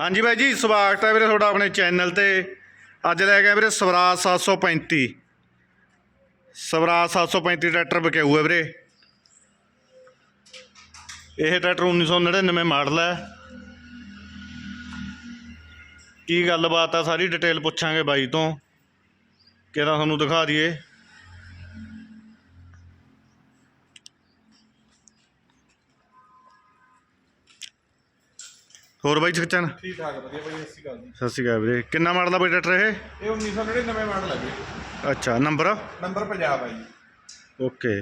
ਹਾਂਜੀ ਬਾਈ ਜੀ, ਸਵਾਗਤ ਹੈ ਵੀਰੇ ਤੁਹਾਡਾ ਆਪਣੇ ਚੈਨਲ ਤੇ। ਅੱਜ ਲੈ ਕੇ ਵੀਰੇ ਸਵਰਾਜ 735 ਸਵਰਾਜ 735 ਟਰੈਕਟਰ ਵਿਕਾਊ ਹੈ ਵੀਰੇ। ਇਹ ਟਰੈਕਟਰ 1999 ਮਾਡਲ ਹੈ। ਕੀ ਗੱਲਬਾਤ ਆ, ਸਾਰੀ ਡਿਟੇਲ ਪੁੱਛਾਂਗੇ ਬਾਈ ਤੋਂ। ਕਿਹੜਾ ਤੁਹਾਨੂੰ ਦਿਖਾ ਦਈਏ। ਹੋਰ ਬਾਈ ਸਚਨ ਠੀਕ ਠਾਕ ਵਧੀਆ ਬਾਈ ਸਤਿ ਸ਼੍ਰੀ ਅਕਾਲ ਜੀ। ਸਤਿ ਸ਼੍ਰੀ ਅਕਾਲ ਵੀਰੇ। ਕਿੰਨਾ ਮਾਡਲ ਦਾ ਬਈ ਟਰੈਕਟਰ ਇਹ? ਇਹ 1999 ਮਾਡਲ ਹੈ ਜੀ ਅੱਛਾ ਨੰਬਰ? ਨੰਬਰ ਪੰਜਾਬ ਹੈ ਜੀ ਓਕੇ।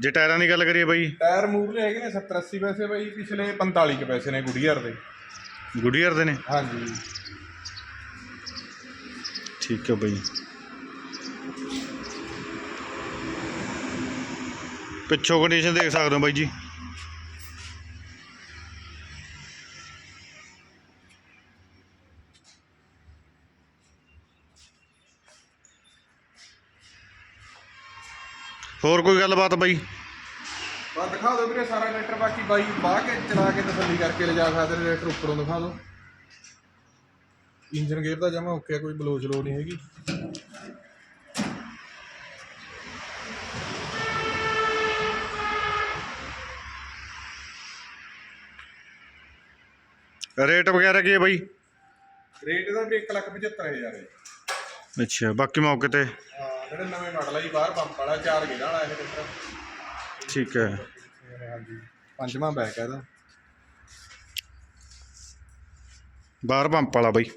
ਜੇ ਟਾਇਰਾਂ ਦੀ ਗੱਲ ਕਰੀਏ ਬਾਈ? ਟਾਇਰ ਮੂਵਲੇ ਹੈਗੇ ਨੇ 70 80 ਪੈਸੇ ਬਾਈ ਪਿਛਲੇ 45 ਕੇ ਪੈਸੇ ਨੇ ਗੁੱਡੀਅਰ ਦੇ। ਗੁੱਡੀਅਰ ਦੇ ਨੇ? ਹਾਂਜੀ। ਠੀਕ ਹੈ ਬਾਈ। ਪਿੱਛੋਂ ਕੰਡੀਸ਼ਨ ਦੇਖ ਸਕਦੇ ਹੋ ਬਾਈ ਜੀ। ਹੋਰ ਕੋਈ ਗੱਲਬਾਤ ਬਾਈ? ਬਸ ਦਿਖਾ ਦਿਓ ਵੀਰੇ ਸਾਰਾ ਟਰੈਕਟਰ ਬਾਕੀ ਬਾਈ ਬਾਹ ਕੇ ਚਲਾ ਕੇ ਤਸੱਲੀ ਕਰਕੇ ਲਿਜਾ ਸਕਦੇ ਨੇ ਟਰੈਕਟਰ ਉੱਪਰੋਂ ਦਿਖਾ ਦਿਓ। ਇੰਜਨ ਗੇਅਰ ਦਾ ਜਮਾ ਓਕੇ ਕੋਈ ਬਲੋਚ ਲੋ ਨਹੀਂ ਹੈਗੀ। ਰੇਟ ਵਗੈਰਾ ਕੀ ਹੈ ਬਾਈ? ਰੇਟ ਇਹਦਾ ਵੀ 175000 ਹੈ। ਅੱਛਾ ਬਾਕੀ ਮੌਕੇ ਤੇ? ਹਾਂ। ਜਿਹੜੇ ਨਵੇਂ ਮਾਡਲ ਆ ਜੀ ਬਾਹਰ ਪੰਪ ਵਾਲਾ ਚਾਰ ਗੇੜਾ ਵਾਲਾ ਇਹ ਟਰੈਕਟਰ ਠੀਕ ਹੈ। ਹਾਂਜੀ ਪੰਜਵਾਂ ਬੈਕ ਹੈ ਇਹਦਾ। ਬਾਹਰ ਪੰਪ ਵਾਲਾ ਬਾਈ।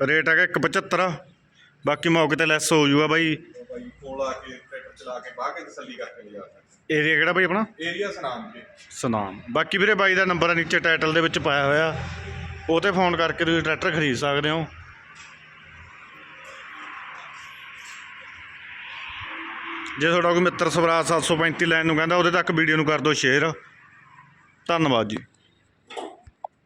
ਰੇਟ ਹੈਗਾ 175 ਬਾਕੀ ਮੌਕੇ ਤੇ ਲੈਸ ਹੋ ਜੂਗਾ ਬਾਈ। ਬਾਈ ਕੋਲ ਆ ਕੇ ਚਲਾ ਕੇ ਬਾਹ ਕੇ ਤਸੱਲੀ ਕਰਕੇ ਲਿਜਾ ਸਕਦੇ ਏਰੀਆ ਕਿਹੜਾ ਬਾਈ ਆਪਣਾ? ਏਰੀਆ ਸੁਨਾਮ ਜੀ। ਸੁਨਾਮ। ਬਾਕੀ ਵੀਰੇ ਬਾਈ ਦਾ ਨੰਬਰ ਆ ਨੀਚੇ ਟਾਈਟਲ ਦੇ ਵਿੱਚ ਪਾਇਆ ਹੋਇਆ। ਉਹ ਤੇ ਫੋਨ ਕਰਕੇ ਤੁਸੀਂ ਟਰੈਕਟਰ ਖਰੀਦ ਸਕਦੇ ਹੋ। ਜੇ ਤੁਹਾਡਾ ਕੋਈ ਮਿੱਤਰ ਸਵਰਾਜ 735 ਲੈਣ ਨੂੰ ਕਹਿੰਦਾ ਉਹਦੇ ਤੱਕ ਵੀਡੀਓ ਨੂੰ ਕਰ ਦਿਓ ਸ਼ੇਅਰ ਧੰਨਵਾਦ ਜੀ।